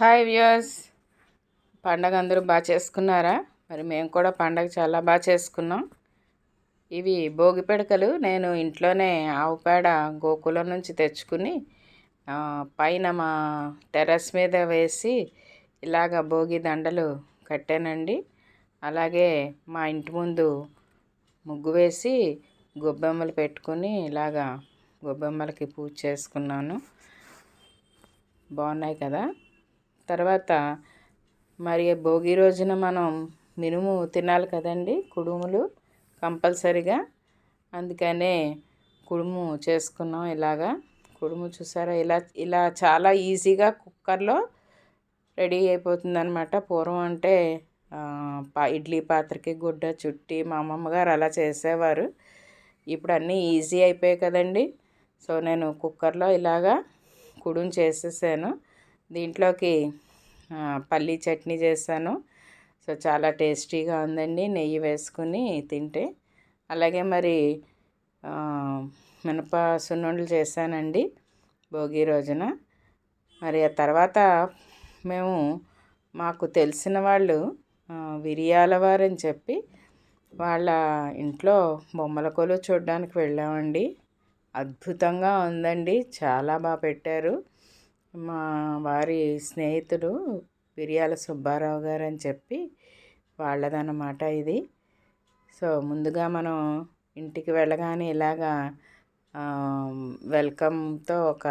Hi viewers. పండగ అందరూ బాగా చేసుకున్నారా? మరి మేము కూడా పండగ చాలా బాగా చేసుకున్నాం. ఇవి భోగి పిడకలు. నేను ఇంట్లోనే ఆవు పేడ గోకులం నుంచి తెచ్చుకుని పైన మా టెర్రస్ మీద వేసి ఇలాగ భోగి దండలు కట్టానండి. అలాగే మా ఇంటి ముందు ముగ్గు వేసి గొబ్బెమ్మలు పెట్టుకుని ఇలాగా గొబ్బెమ్మలకి పూజ చేసుకున్నాను. బాగున్నాయి కదా? తర్వాత మరి భోగి రోజున మనం మినుము తినాలి కదండి కుడుములు కంపల్సరిగా. అందుకనే కుడుము చేసుకున్నాం ఇలాగా. కుడుము చూసారా ఇలా ఇలా చాలా ఈజీగా కుక్కర్లో రెడీ అయిపోతుంది అనమాట పూర్వం అంటే పా ఇడ్లీ పాత్రకి గుడ్డ చుట్టి మా అమ్మమ్మ గారు అలా చేసేవారు. ఇప్పుడు అన్నీ ఈజీ అయిపోయాయి కదండి. సో నేను కుక్కర్లో ఇలాగా కుడుము చేసేసాను. దీంట్లోకి పల్లీ చట్నీ చేశాను. సో చాలా టేస్టీగా ఉందండి. నెయ్యి వేసుకుని తింటే. అలాగే మరి మినప సున్నుండలు చేశానండి భోగి రోజున. మరి ఆ తర్వాత మేము మాకు తెలిసిన వాళ్ళు విరియాల వారని చెప్పి వాళ్ళ ఇంట్లో బొమ్మల కొలు చూడడానికి వెళ్ళామండి. అద్భుతంగా ఉందండి. చాలా బాగా పెట్టారు. మా వారి స్నేహితుడు పిరియాల సుబ్బారావు గారు అని చెప్పి వాళ్ళదన్నమాట ఇది. సో ముందుగా మనం ఇంటికి వెళ్ళగానే ఇలాగా వెల్కమ్తో ఒక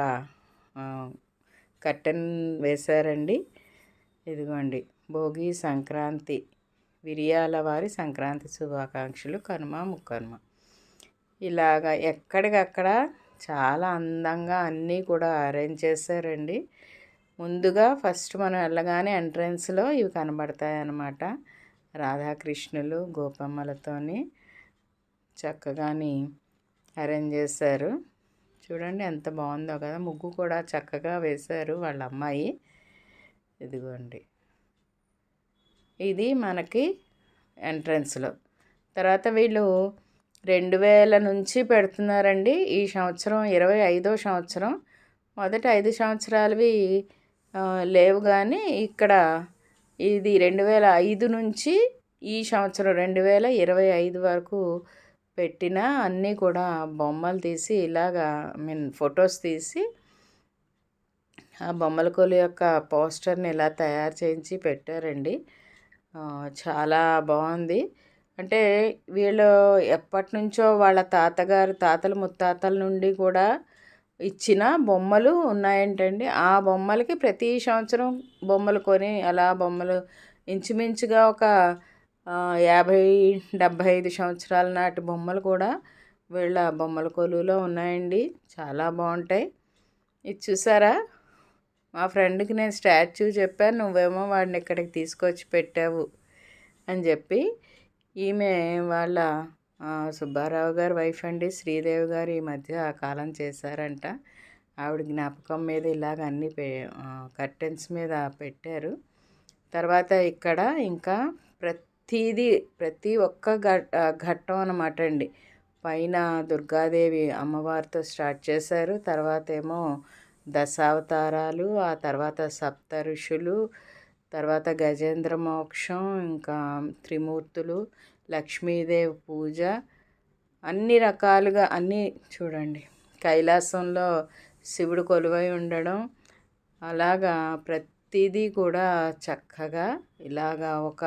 కర్టెన్ వేశారండి. ఇదిగోండి భోగి సంక్రాంతి విరియాల వారి సంక్రాంతి శుభాకాంక్షలు. కనుమ ముక్కనుమ. ఇలాగా ఎక్కడికక్కడ చాలా అందంగా అన్నీ కూడా అరేంజ్ చేశారండి. ముందుగా ఫస్ట్ మనం వెళ్ళగానే ఎంట్రన్స్లో ఇవి కనబడతాయి అన్నమాట రాధాకృష్ణులు గోపమ్మలతోని చక్కగాని అరేంజ్ చేశారు. చూడండి ఎంత బాగుందో కదా ముగ్గు కూడా చక్కగా వేశారు వాళ్ళ అమ్మాయి ఇదిగోండి. ఇది మనకి ఎంట్రన్స్లో. తర్వాత వీళ్ళు రెండు వేల నుంచి పెడుతున్నారండి. ఈ సంవత్సరం ఇరవై ఐదో సంవత్సరం. మొదటి ఐదు సంవత్సరాలవి లేవు కానీ ఇక్కడ ఇది రెండు వేల ఐదు నుంచి ఈ సంవత్సరం రెండు వేల ఇరవై ఐదు వరకు పెట్టిన అన్నీ కూడా బొమ్మలు తీసి ఇలాగా ఐ మీన్ ఫొటోస్ తీసి ఆ బొమ్మల కొలు యొక్క పోస్టర్ని ఇలా తయారు చేయించి పెట్టారండి. చాలా బాగుంది. అంటే వీళ్ళు ఎప్పటి నుంచో వాళ్ళ తాతగారు తాతల ముత్తాతల నుండి కూడా ఇచ్చిన బొమ్మలు ఉన్నాయంటండి. ఆ బొమ్మలకి ప్రతి సంవత్సరం బొమ్మలు కొని అలా బొమ్మలు ఇంచుమించుగా ఒక యాభై డెబ్భై ఐదు సంవత్సరాల నాటి బొమ్మలు కూడా వీళ్ళ బొమ్మల కొలువులో ఉన్నాయండి. చాలా బాగుంటాయి. ఇది చూసారా? మా ఫ్రెండ్కి నేను స్టాచ్యూ చెప్పాను నువ్వేమో వాడిని ఇక్కడికి తీసుకొచ్చి పెట్టావు అని చెప్పి. ఈమె వాళ్ళ సుబ్బారావు గారి వైఫ్ అండి. శ్రీదేవి గారు ఈ మధ్య కాలం చేశారంట. ఆవిడ జ్ఞాపకం మీద ఇలాగ అన్ని పె కర్టెన్స్ మీద పెట్టారు. తర్వాత ఇక్కడ ఇంకా ప్రతిదీ ప్రతి ఒక్క ఘట్టం అనమాట అండి. పైన దుర్గాదేవి అమ్మవారితో స్టార్ట్ చేశారు. తర్వాత ఏమో దశావతారాలు ఆ తర్వాత సప్త ఋషులు తర్వాత గజేంద్ర మోక్షం ఇంకా త్రిమూర్తులు లక్ష్మీదేవి పూజ అన్ని రకాలుగా అన్నీ చూడండి. కైలాసంలో శివుడు కొలువై ఉండడం అలాగా ప్రతిదీ కూడా చక్కగా ఇలాగా ఒక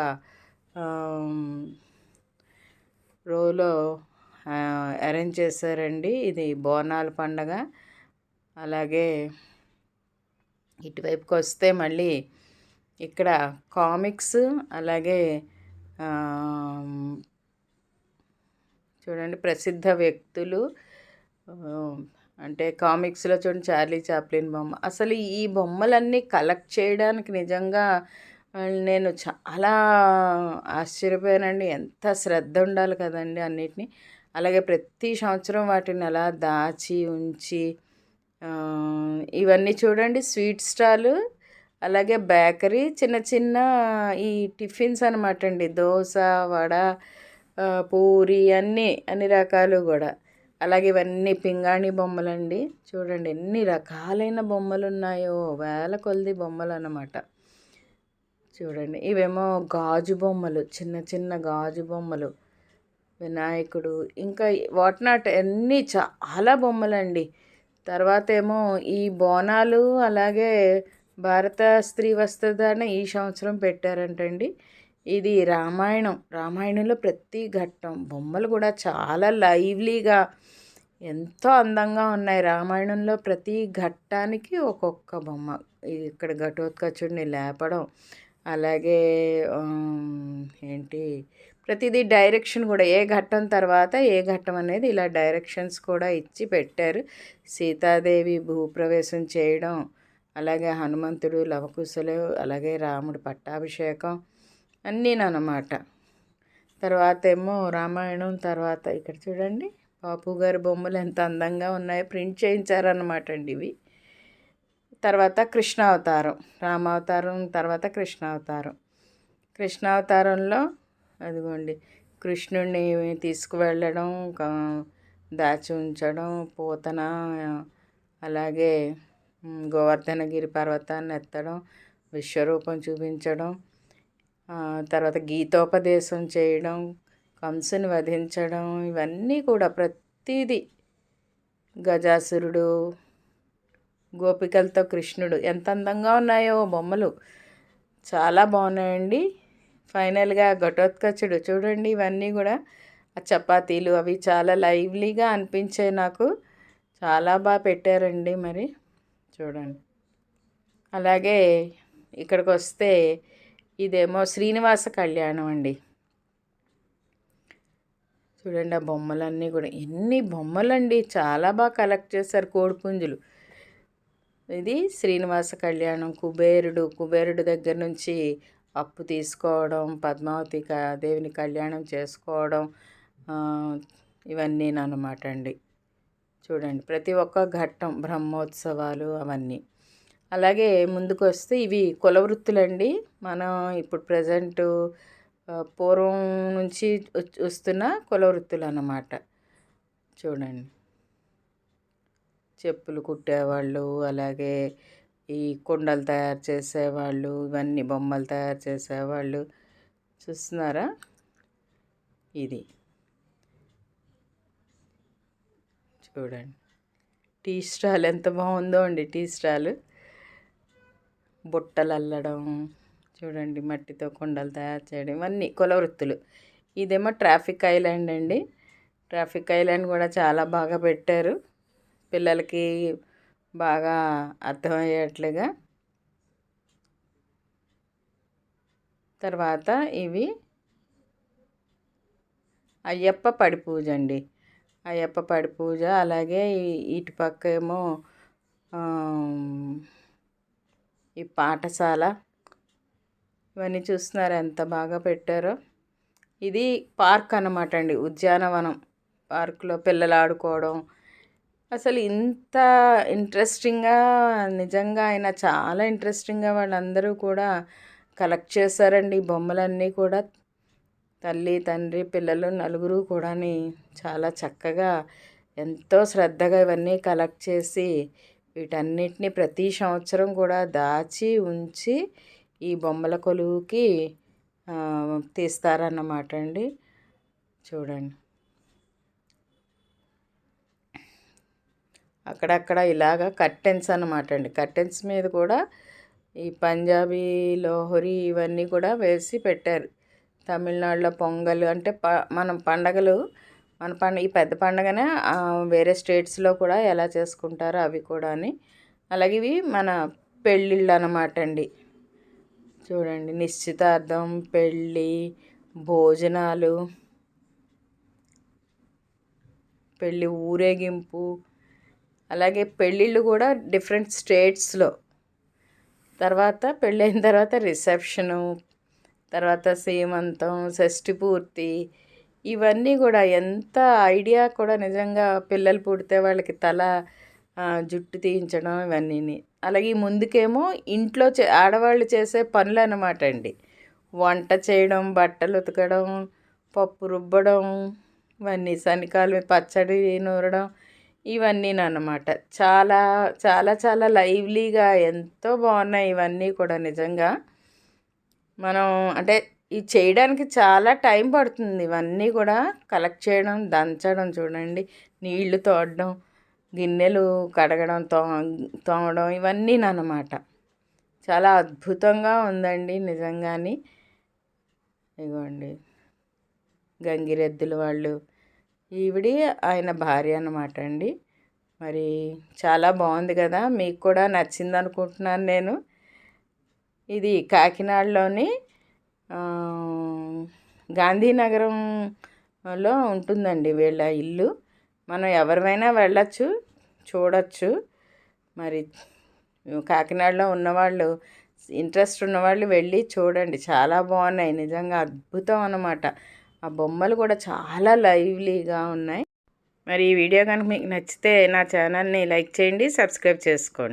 రోలో అరేంజ్ చేశారండి. ఇది బోనాల పండగ. అలాగే ఇటువైపుకి వస్తే మళ్ళీ ఇక్కడ కామిక్స్ అలాగే చూడండి ప్రసిద్ధ వ్యక్తులు అంటే కామిక్స్లో చూడండి చార్లీ చాప్లిన్ బొమ్మ. అసలు ఈ బొమ్మలన్నీ కలెక్ట్ చేయడానికి నిజంగా నేను చాలా ఆశ్చర్యపోయానండి. ఎంత శ్రద్ధ ఉండాలి కదండి అన్నిటినీ. అలాగే ప్రతి సంవత్సరం వాటిని అలా దాచి ఉంచి ఇవన్నీ చూడండి స్వీట్ స్టాలు అలాగే బేకరీ చిన్న చిన్న ఈ టిఫిన్స్ అనమాట అండి. దోశ వడ పూరి అన్నీ అన్ని రకాలు కూడా. అలాగే ఇవన్నీ పింగాణి బొమ్మలండి. చూడండి ఎన్ని రకాలైన బొమ్మలు ఉన్నాయో వేల కొలది బొమ్మలు అన్నమాట చూడండి ఇవేమో గాజు బొమ్మలు చిన్న చిన్న గాజు బొమ్మలు. వినాయకుడు ఇంకా వాట్ నాట్ అన్నీ చాలా బొమ్మలండి. తర్వాత ఏమో ఈ బోనాలు అలాగే భారత స్త్రీ వస్త్రధారణ ఈ సంవత్సరం పెట్టారంటండి. ఇది రామాయణం. రామాయణంలో ప్రతి ఘట్టం బొమ్మలు కూడా చాలా లైవ్లీగా ఎంతో అందంగా ఉన్నాయి. రామాయణంలో ప్రతి ఘట్టానికి ఒక్కొక్క బొమ్మ. ఇక్కడ ఘటోత్కచుడిని లేపడం అలాగే ఏంటి ప్రతిదీ డైరెక్షన్ కూడా. ఏ ఘట్టం తర్వాత ఏ ఘట్టం అనేది ఇలా డైరెక్షన్స్ కూడా ఇచ్చి పెట్టారు. సీతాదేవి భూప్రవేశం చేయడం అలాగే హనుమంతుడు లవకుశలు అలాగే రాముడు పట్టాభిషేకం అన్నీనమాట తర్వాత ఏమో రామాయణం తర్వాత ఇక్కడ చూడండి బాపు గారి బొమ్మలు ఎంత అందంగా ఉన్నాయో ప్రింట్ చేయించారనమాట అండి ఇవి. తర్వాత కృష్ణావతారం రామావతారం తర్వాత కృష్ణావతారం. కృష్ణావతారంలో అదిగోండి కృష్ణుడిని తీసుకువెళ్ళడం దాచి ఉంచడం పూతన అలాగే గోవర్ధనగిరి పర్వతాన్ని ఎత్తడం విశ్వరూపం చూపించడం తర్వాత గీతోపదేశం చేయడం కంసుని వధించడం ఇవన్నీ కూడా ప్రతిదీ గజాసురుడు గోపికలతో కృష్ణుడు. ఎంత అందంగా ఉన్నాయో బొమ్మలు. చాలా బాగున్నాయండి. ఫైనల్గా ఘటోత్కచుడు. చూడండి ఇవన్నీ కూడా ఆ చపాతీలు అవి చాలా లైవ్లీగా అనిపించాయి నాకు. చాలా బాగా పెట్టారండి మరి. చూడండి. అలాగే ఇక్కడికి వస్తే ఇదేమో శ్రీనివాస కళ్యాణం అండి. చూడండి ఆ బొమ్మలన్నీ కూడా. ఎన్ని బొమ్మలండి. చాలా బాగా కలెక్ట్ చేశారు కోడిపుంజులు. ఇది శ్రీనివాస కళ్యాణం. కుబేరుడు కుబేరుడు దగ్గర నుంచి అప్పు తీసుకోవడం పద్మావతి దేవిని కళ్యాణం చేసుకోవడం ఇవన్నీ అనమాట అండి. చూడండి. ప్రతి ఒక్క ఘట్టం బ్రహ్మోత్సవాలు అవన్నీ. అలాగే ముందుకు వస్తే ఇవి కులవృత్తులండి మనం ఇప్పుడు ప్రజెంట్ పూర్వం నుంచి వస్తున్న కులవృత్తులు అన్నమాట చూడండి. చెప్పులు కుట్టేవాళ్ళు అలాగే ఈ కుండలు తయారు చేసేవాళ్ళు ఇవన్నీ బొమ్మలు తయారు చేసేవాళ్ళు. చూస్తున్నారా? ఇది. చూడండి. టీ స్టాల్ ఎంత బాగుందో అండి టీ స్టాల్. బుట్టలు అల్లడం చూడండి మట్టితో కుండలు తయారు చేయడం ఇవన్నీ కుల వృత్తులు. ఇదేమో ట్రాఫిక్ ఐలాండ్ అండి. ట్రాఫిక్ ఐలాండ్ కూడా చాలా బాగా పెట్టారు. పిల్లలకి బాగా అర్థమయ్యేట్లుగా. తర్వాత ఇవి అయ్యప్ప పడి పూజ అండి. అయ్యప్ప పడి పూజ అలాగే ఇటు పక్క ఏమో ఈ పాఠశాల. ఇవన్నీ చూస్తున్నారు ఎంత బాగా పెట్టారో. ఇది పార్క్ అన్నమాట అండి ఉద్యానవనం. పార్కులో పిల్లలు ఆడుకోవడం. అసలు ఇంత ఇంట్రెస్టింగ్గా నిజంగా ఆయన చాలా ఇంట్రెస్టింగ్గా వాళ్ళందరూ కూడా కలెక్ట్ చేశారండి. బొమ్మలన్నీ కూడా తల్లి తండ్రి పిల్లలు నలుగురు కూడాని చాలా చక్కగా ఎంతో శ్రద్ధగా ఇవన్నీ కలెక్ట్ చేసి వీటన్నిటిని ప్రతి సంవత్సరం కూడా దాచి ఉంచి ఈ బొమ్మల కొలువుకి తీస్తారన్నమాట అండి. చూడండి. అక్కడక్కడ ఇలాగ కర్టెన్స్ అనమాట అండి. కర్టెన్స్ మీద కూడా ఈ పంజాబీ లోహరి ఇవన్నీ కూడా వేసి పెట్టారు. తమిళనాడులో పొంగల్ అంటే ప మనం పండగలు మన పండుగ ఈ పెద్ద పండుగనే వేరే స్టేట్స్లో కూడా ఎలా చేసుకుంటారో అవి కూడా అలాగే ఇవి మన పెళ్ళిళ్ళు అనమాట అండి. చూడండి నిశ్చితార్థం పెళ్ళి భోజనాలు పెళ్ళి ఊరేగింపు అలాగే పెళ్ళిళ్ళు కూడా డిఫరెంట్ స్టేట్స్లో. తర్వాత పెళ్ళైన తర్వాత రిసెప్షను తర్వాత సీమంతం షష్టి పూర్తి ఇవన్నీ కూడా ఎంత ఐడియా కూడా నిజంగా పిల్లలు పుడితే వాళ్ళకి తల జుట్టు తీయించడం ఇవన్నీ అలాగే ముందుకేమో ఇంట్లో చే ఆడవాళ్ళు చేసే పనులు అనమాట అండి. వంట చేయడం బట్టలు ఉతకడం పప్పు రుబ్బడం ఇవన్నీ శనికాలు పచ్చడి నూరడం ఇవన్నీ అన్నమాట చాలా చాలా చాలా లైవ్లీగా ఎంతో బాగున్నాయి ఇవన్నీ కూడా నిజంగా. మనం అంటే ఇది చేయడానికి చాలా టైం పడుతుంది. ఇవన్నీ కూడా కలెక్ట్ చేయడం దంచడం చూడండి. నీళ్ళు తోడడం గిన్నెలు కడగడం తో తోమడం ఇవన్నీ అన్నమాట చాలా అద్భుతంగా ఉందండి నిజంగాని. ఇగోండి. గంగిరెద్దుల వాళ్ళు. ఈవిడి ఆయన భార్య అన్నమాట అండి. మరి చాలా బాగుంది కదా. మీకు కూడా నచ్చింది అనుకుంటున్నాను నేను. ఇది కాకినాడలోని గాంధీనగరంలో ఉంటుందండి వీళ్ళ ఇల్లు. మనం ఎవరివైనా వెళ్ళచ్చు చూడవచ్చు మరి కాకినాడలో ఉన్నవాళ్ళు ఇంట్రెస్ట్ ఉన్నవాళ్ళు వెళ్ళి చూడండి. చాలా బాగున్నాయి. నిజంగా అద్భుతం అన్నమాట. ఆ బొమ్మలు కూడా చాలా లైవ్లీగా ఉన్నాయి. మరి ఈ వీడియో కనుక మీకు నచ్చితే నా ఛానల్ని లైక్ చేయండి సబ్స్క్రైబ్ చేసుకోండి.